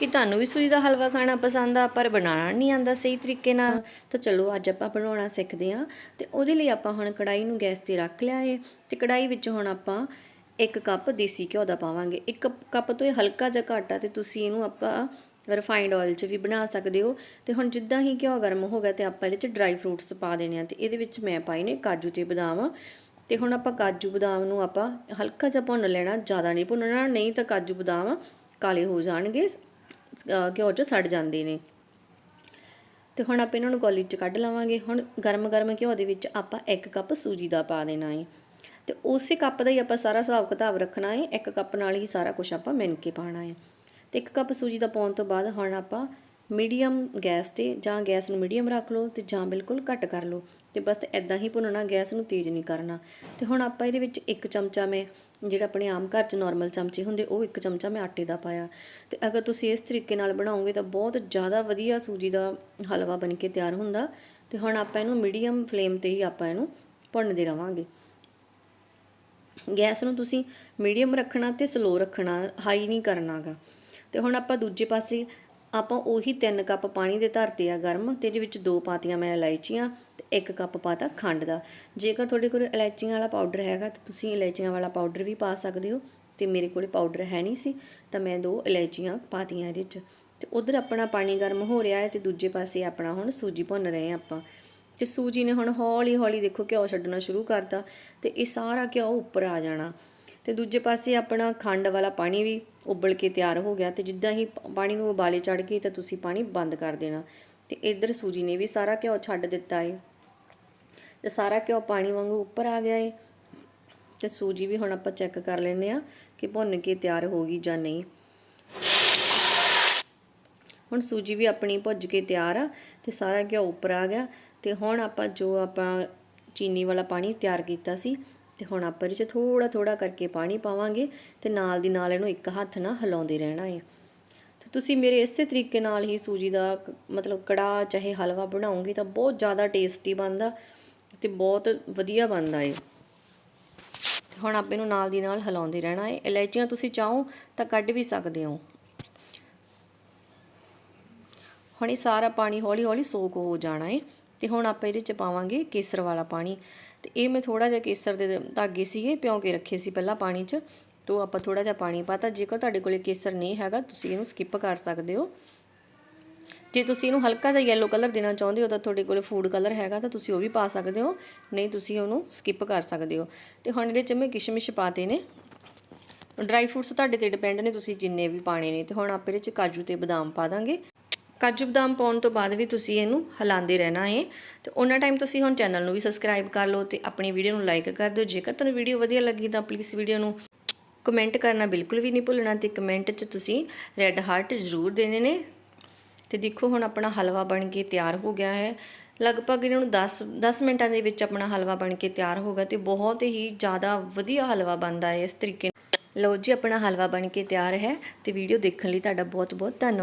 ਕਿ ਤੁਹਾਨੂੰ ਵੀ ਸੂਜੀ ਦਾ ਹਲਵਾ ਖਾਣਾ ਪਸੰਦ ਆ, ਪਰ ਬਣਾਉਣਾ ਨਹੀਂ ਆਂਦਾ ਸਹੀ ਤਰੀਕੇ ਨਾਲ। ਤਾਂ ਚਲੋ, ਅੱਜ ਆਪਾਂ ਬਣਾਉਣਾ ਸਿੱਖਦੇ ਹਾਂ। ਤੇ ਉਹਦੇ ਲਈ ਆਪਾਂ ਹੁਣ ਕੜਾਈ ਨੂੰ ਗੈਸ ਤੇ ਰੱਖ ਲਿਆ ਏ। ਤੇ ਕੜਾਈ ਵਿੱਚ ਹੁਣ ਆਪਾਂ ਇੱਕ ਕੱਪ ਦੇਸੀ ਘਿਓ ਦਾ ਪਾਵਾਂਗੇ। ਇੱਕ ਕੱਪ ਤੋਂ ਇਹ ਹਲਕਾ ਜਿਹਾ ਘੱਟ ਆ ਤੇ ਤੁਸੀਂ ਇਹਨੂੰ ਆਪਾਂ ਰਿਫਾਈਂਡ ਆਇਲ 'ਚ ਵੀ ਬਣਾ ਸਕਦੇ ਹੋ। ਤੇ ਹੁਣ ਜਿੱਦਾਂ ਹੀ ਘਿਓ ਗਰਮ ਹੋ ਗਿਆ ਤੇ ਆਪਾਂ ਇਹਦੇ 'ਚ ਡਰਾਈ ਫਰੂਟਸ ਪਾ ਦੇਣੇ ਆ। ਤੇ ਇਹਦੇ ਵਿੱਚ ਮੈਂ ਪਾਏ ਨੇ ਕਾਜੂ ਤੇ ਬਦਾਮ। ਤੇ ਹੁਣ ਆਪਾਂ ਕਾਜੂ ਬਦਾਮ ਨੂੰ ਆਪਾਂ ਹਲਕਾ ਜਿਹਾ ਭੁੰਨ ਲੈਣਾ। ਜ਼ਿਆਦਾ ਨਹੀਂ ਭੁੰਨਣਾ, ਨਹੀਂ ਤਾਂ ਕਾਜੂ ਬਦਾਮ ਕਾਲੇ ਹੋ ਜਾਣਗੇ। ਘਿਓ 'ਚ ਸੜ ਜਾਂਦੇ ਨੇ। ਤੇ ਹੁਣ ਆਪਾਂ ਇਹਨਾਂ ਨੂੰ ਕੌਲੀ 'ਚ ਕੱਢ ਲਵਾਂਗੇ। ਹੁਣ ਗਰਮ-ਗਰਮ ਘਿਓ ਦੇ ਵਿੱਚ ਆਪਾਂ 1 ਕੱਪ ਸੂਜੀ ਦਾ ਪਾ ਦੇਣਾ ਹੈ ਤੇ ਉਸੇ ਕੱਪ ਦਾ ਹੀ ਆਪਾਂ ਸਾਰਾ ਹਿਸਾਬ ਕਿਤਾਬ ਰੱਖਣਾ ਹੈ ਇੱਕ ਕੱਪ ਨਾਲ ਹੀ ਸਾਰਾ ਕੁਝ ਆਪਾਂ ਮਿਣ ਕੇ ਪਾਣਾ ਹੈ ਤੇ ਇੱਕ ਕੱਪ ਸੂਜੀ ਦਾ ਪਾਉਣ ਤੋਂ ਬਾਅਦ ਹੁਣ ਆਪਾਂ ਮੀਡੀਅਮ ਗੈਸ ਤੇ ਜਾਂ ਗੈਸ ਨੂੰ ਮੀਡੀਅਮ ਰੱਖ ਲਓ ਤੇ ਜਾਂ ਬਿਲਕੁਲ ਘੱਟ ਕਰ ਲਓ ਤੇ ਬਸ ਐਦਾਂ ਹੀ ਭੁੰਨਣਾ, ਗੈਸ ਨੂੰ ਤੇਜ਼ ਨਹੀਂ ਕਰਨਾ। ਤੇ ਹੁਣ ਆਪਾਂ ਇਹਦੇ ਵਿੱਚ ਇੱਕ ਚਮਚਾ ਮੈਂ, ਜਿਹੜਾ ਆਪਣੇ ਆਮ ਘਰ 'ਚ ਨਾਰਮਲ ਚਮਚੇ ਹੁੰਦੇ, ਉਹ ਇੱਕ ਚਮਚਾ ਮੈਂ ਆਟੇ ਦਾ ਪਾਇਆ। ਤੇ ਅਗਰ ਤੁਸੀਂ ਇਸ ਤਰੀਕੇ ਨਾਲ ਬਣਾਓਗੇ ਤਾਂ ਬਹੁਤ ਜ਼ਿਆਦਾ ਵਧੀਆ ਸੂਜੀ ਦਾ ਹਲਵਾ ਬਣ ਕੇ ਤਿਆਰ ਹੁੰਦਾ। ਤੇ ਹੁਣ ਆਪਾਂ ਇਹਨੂੰ ਮੀਡੀਅਮ ਫਲੇਮ ਤੇ ਹੀ ਆਪਾਂ ਇਹਨੂੰ ਭੁੰਨਦੇ ਰਵਾਂਗੇ। ਗੈਸ ਨੂੰ ਤੁਸੀਂ ਮੀਡੀਅਮ ਰੱਖਣਾ ਤੇ ਸਲੋ ਰੱਖਣਾ ਹਾਈ ਨਹੀਂ ਕਰਨਾਗਾ। ਤੇ ਹੁਣ ਆਪਾਂ ਦੂਜੇ ਪਾਸੇ ਆਪਾਂ ਉਹੀ 3 ਕੱਪ ਪਾਣੀ ਦੇ ਧਰਤੇ ਆ ਗਰਮ ਤੇ ਇਹਦੇ ਵਿੱਚ ਦੋ ਪਾਤੀਆਂ ਮੈਂ ਇਲਾਇਚੀਆਂ ਤੇ 1 ਕੱਪ ਪਾਤਾ ਖੰਡ ਦਾ। ਜੇਕਰ ਤੁਹਾਡੇ ਕੋਲ ਇਲਾਇਚੀਆਂ ਵਾਲਾ ਪਾਊਡਰ ਹੈਗਾ ਤਾਂ ਤੁਸੀਂ ਇਲਾਇਚੀਆਂ ਵਾਲਾ ਪਾਊਡਰ ਵੀ ਪਾ ਸਕਦੇ ਹੋ ਤੇ ਮੇਰੇ ਕੋਲੇ ਪਾਊਡਰ ਹੈ ਨਹੀਂ ਸੀ ਤਾਂ ਮੈਂ ਦੋ ਇਲਾਇਚੀਆਂ ਪਾਤੀਆਂ ਇਹਦੇ ਵਿੱਚ ਤੇ ਉਧਰ ਆਪਣਾ ਪਾਣੀ ਗਰਮ ਹੋ ਰਿਹਾ ਹੈ ਤੇ ਦੂਜੇ ਪਾਸੇ ਆਪਣਾ ਹੁਣ ਸੂਜੀ ਭੁੰਨ ਰਹੇ ਆ ਆਪਾਂ। ਤੇ ਸੂਜੀ ਨੇ ਹੁਣ ਹੌਲੀ ਹੌਲੀ ਦੇਖੋ ਘਿਓ ਛੱਡਣਾ ਸ਼ੁਰੂ ਕਰਤਾ ਤੇ ਇਹ ਸਾਰਾ ਘਿਓ ਉੱਪਰ ਆ ਜਾਣਾ। ਤੇ ਦੂਜੇ ਪਾਸੇ ਆਪਣਾ ਖੰਡ ਵਾਲਾ ਪਾਣੀ ਵੀ ਉਬਲ ਕੇ ਤਿਆਰ ਹੋ ਗਿਆ ਤੇ ਜਿੱਦਾਂ ਹੀ ਪਾਣੀ ਨੂੰ ਉਬਾਲੇ ਚੜ ਗਏ ਤਾਂ ਤੁਸੀਂ ਪਾਣੀ ਬੰਦ ਕਰ ਦੇਣਾ। ਤੇ ਇੱਧਰ ਸੂਜੀ ਨੇ ਵੀ ਸਾਰਾ ਘਿਓ ਛੱਡ ਦਿੱਤਾ ਏ। ਤੇ ਸਾਰਾ ਘਿਓ ਪਾਣੀ ਵਾਂਗੂ ਉੱਪਰ ਆ ਗਿਆ ਏ। ਤੇ ਸੂਜੀ ਵੀ ਹੁਣ ਆਪਾਂ ਚੈੱਕ ਕਰ ਲੈਨੇ ਆ ਕਿ ਭੁੰਨ ਕੇ ਤਿਆਰ ਹੋ ਗਈ ਜਾਂ ਨਹੀਂ। ਹੁਣ ਸੂਜੀ ਵੀ ਆਪਣੀ ਭੁੱਜ ਕੇ ਤਿਆਰ ਆ ਤੇ ਸਾਰਾ ਘਿਓ ਉੱਪਰ ਆ ਗਿਆ। ਤੇ ਹੁਣ ਆਪਾਂ ਜੋ ਆਪਾਂ ਚੀਨੀ ਵਾਲਾ ਪਾਣੀ ਤਿਆਰ ਕੀਤਾ ਸੀ ਤੇ ਹੁਣ ਆਪਾਂ ਇਹਦੇ 'ਚ ਥੋੜਾ ਥੋੜਾ ਕਰਕੇ ਪਾਣੀ ਪਾਵਾਂਗੇ ਤੇ ਨਾਲ ਦੀ ਨਾਲ ਇਹਨੂੰ ਇੱਕ ਹੱਥ ਨਾਲ ਹਿਲਾਉਂਦੇ ਰਹਿਣਾ ਹੈ ਤੇ ਤੁਸੀਂ ਮੇਰੇ ਇਸੇ ਤਰੀਕੇ ਨਾਲ ਹੀ ਸੂਜੀ ਦਾ ਮਤਲਬ ਕੜਾ ਚਾਹੇ ਹਲਵਾ ਬਣਾਓਗੇ ਤਾਂ ਬਹੁਤ ਜ਼ਿਆਦਾ ਟੇਸਟੀ ਬਣਦਾ ਤੇ ਬਹੁਤ ਵਧੀਆ ਬਣਦਾ ਹੈ ਹੁਣ ਆਪਾਂ ਨੂੰ ਨਾਲ ਦੀ ਨਾਲ ਹਿਲਾਉਂਦੇ ਰਹਿਣਾ ਏ। ਇਲਾਇਚੀਆਂ ਤੁਸੀਂ ਚਾਹੋ ਤਾਂ ਕੱਢ ਵੀ ਸਕਦੇ ਹੋ। ਹੁਣ ਇਹ ਸਾਰਾ ਪਾਣੀ ਹੌਲੀ ਹੌਲੀ ਸੋਕ ਹੋ ਜਾਣਾ ਏ। ਤੇ ਹੁਣ ਆਪਾਂ ਇਹਦੇ ਚ ਪਾਵਾਂਗੇ ਕੇਸਰ ਵਾਲਾ ਪਾਣੀ। ਤੇ ਇਹ ਮੈਂ ਥੋੜਾ ਜਿਹਾ ਕੇਸਰ ਦੇ ਧਾਗੇ ਸੀਗੇ ਪਿਉਂ ਕੇ ਰੱਖੇ ਸੀ ਪਹਿਲਾਂ ਪਾਣੀ 'ਚ। ਤੋਂ ਆਪਾਂ ਥੋੜਾ ਜਿਹਾ ਪਾਣੀ ਪਾਤਾ। ਜੇਕਰ ਤੁਹਾਡੇ ਕੋਲੇ ਕੇਸਰ ਨਹੀਂ ਹੈਗਾ, ਤੁਸੀਂ ਇਹਨੂੰ ਸਕਿਪ ਕਰ ਸਕਦੇ ਹੋ। ਜੇ ਤੁਸੀਂ ਇਹਨੂੰ ਹਲਕਾ ਜਿਹਾ ਯੈਲੋ ਕਲਰ ਦੇਣਾ ਚਾਹੁੰਦੇ ਹੋ, ਤਾਂ ਤੁਹਾਡੇ ਕੋਲੇ ਫੂਡ ਕਲਰ ਹੈਗਾ, ਤਾਂ ਤੁਸੀਂ ਉਹ ਵੀ ਪਾ ਸਕਦੇ ਹੋ। ਨਹੀਂ, ਤੁਸੀਂ ਉਹਨੂੰ ਸਕਿਪ ਕਰ ਸਕਦੇ ਹੋ। ਤੇ ਹੁਣ ਇਹਦੇ ਚ ਮੈਂ ਕਿਸ਼ਮਿਸ਼ ਪਾਤੇ ਨੇ। ਡਰਾਈ ਫਰੂਟਸ ਤੁਹਾਡੇ ਤੇ ਡਿਪੈਂਡ ਨੇ, ਤੁਸੀਂ ਜਿੰਨੇ ਵੀ ਪਾਣੇ ਨੇ। ਤੇ ਹੁਣ ਆਪਾਂ ਇਹਦੇ ਚ ਕਾਜੂ ਤੇ ਬਦਾਮ ਪਾ ਦਾਂਗੇ। ਕਾਜੂ ਬਦਾਮ ਪਾਉਣ ਤੋਂ ਬਾਅਦ ਵੀ ਤੁਸੀਂ ਇਹਨੂੰ ਹਿਲਾਉਂਦੇ ਰਹਿਣਾ ਹੈ ਤੇ ਉਹਨਾਂ ਟਾਈਮ ਤੁਸੀਂ ਹੁਣ ਚੈਨਲ ਨੂੰ ਵੀ ਸਬਸਕ੍ਰਾਈਬ ਕਰ ਲਓ ਤੇ ਆਪਣੀ ਵੀਡੀਓ ਨੂੰ ਲਾਈਕ ਕਰ ਦਿਓ। ਜੇਕਰ ਤੁਹਾਨੂੰ ਵੀਡੀਓ ਵਧੀਆ ਲੱਗੀ ਤਾਂ ਪਲੀਜ਼ ਵੀਡੀਓ ਨੂੰ ਕਮੈਂਟ ਕਰਨਾ ਬਿਲਕੁਲ ਵੀ ਨਹੀਂ ਭੁੱਲਣਾ ਤੇ ਕਮੈਂਟ 'ਚ ਤੁਸੀਂ ਰੈੱਡ ਹਾਰਟ ਜ਼ਰੂਰ ਦੇਣੇ ਨੇ। ਤੇ ਦੇਖੋ ਹੁਣ ਆਪਣਾ ਹਲਵਾ ਬਣ ਕੇ ਤਿਆਰ ਹੋ ਗਿਆ ਹੈ। ਲਗਭਗ ਇਹਨਾਂ ਨੂੰ 10 10 ਮਿੰਟਾਂ ਦੇ ਵਿੱਚ ਆਪਣਾ ਹਲਵਾ ਬਣ ਕੇ ਤਿਆਰ ਹੋਗਾ ਤੇ ਬਹੁਤ ਹੀ ਜ਼ਿਆਦਾ ਵਧੀਆ ਹਲਵਾ ਬਣਦਾ ਹੈ ਇਸ ਤਰੀਕੇ ਨਾਲ। ਲਓ ਜੀ, ਆਪਣਾ ਹਲਵਾ ਬਣ ਕੇ ਤਿਆਰ ਹੈ ਤੇ ਵੀਡੀਓ ਦੇਖਣ ਲਈ ਤੁਹਾਡਾ ਬਹੁਤ ਬਹੁਤ ਧੰਨਵਾਦ।